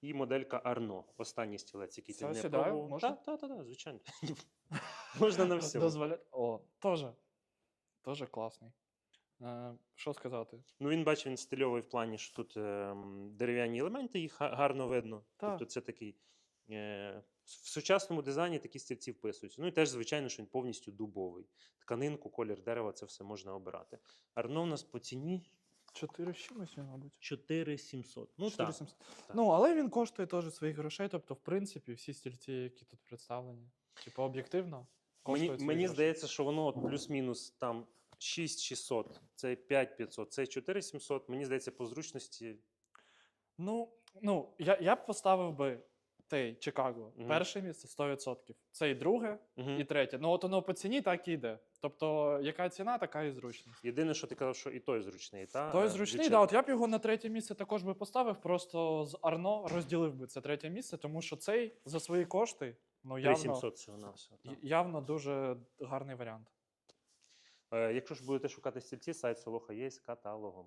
І моделька Арно. Останній стілець, який Це ти не пробував. Можна? Так, так, так, звичайно. Можна на всьому. Дозволяє. О, теж. Теж класний. Е, що сказати? Ну, він бачив, він стильовий в плані, що тут ем, дерев'яні елементи, їх гарно видно. Так. Тобто це такий. Е, в сучасному дизайні такі стільці вписуються. Ну і теж, звичайно, що він повністю дубовий. Тканинку, колір дерева, це все можна обирати. Арно в нас по ціні 4 з чимось, він, мабуть. 4700. Ну так. 4700. так. Ну, але він коштує теж своїх грошей. Тобто, в принципі, всі стільці, які тут представлені, типу, об'єктивно. Мені, коштують мені здається, що воно от плюс-мінус там 6600, це 5500, це 4700. Мені здається, по зручності Ну, ну я, я б поставив би той Чикаго. Мгм. Перше місце 100%. Це і друге, і третє. Ну, от воно по ціні так і йде. Тобто, яка ціна, така і зручність. Єдине, що ти казав, що і той зручний, та Той е, зручний, бюджет. да, от я б його на третє місце також би поставив, просто з Арно розділив би це третє місце, тому що цей за свої кошти, ну явно, 3700 всього на все. й- явно дуже гарний варіант. Е, Якщо ж будете шукати стільці, сайт Солоха є з каталогом.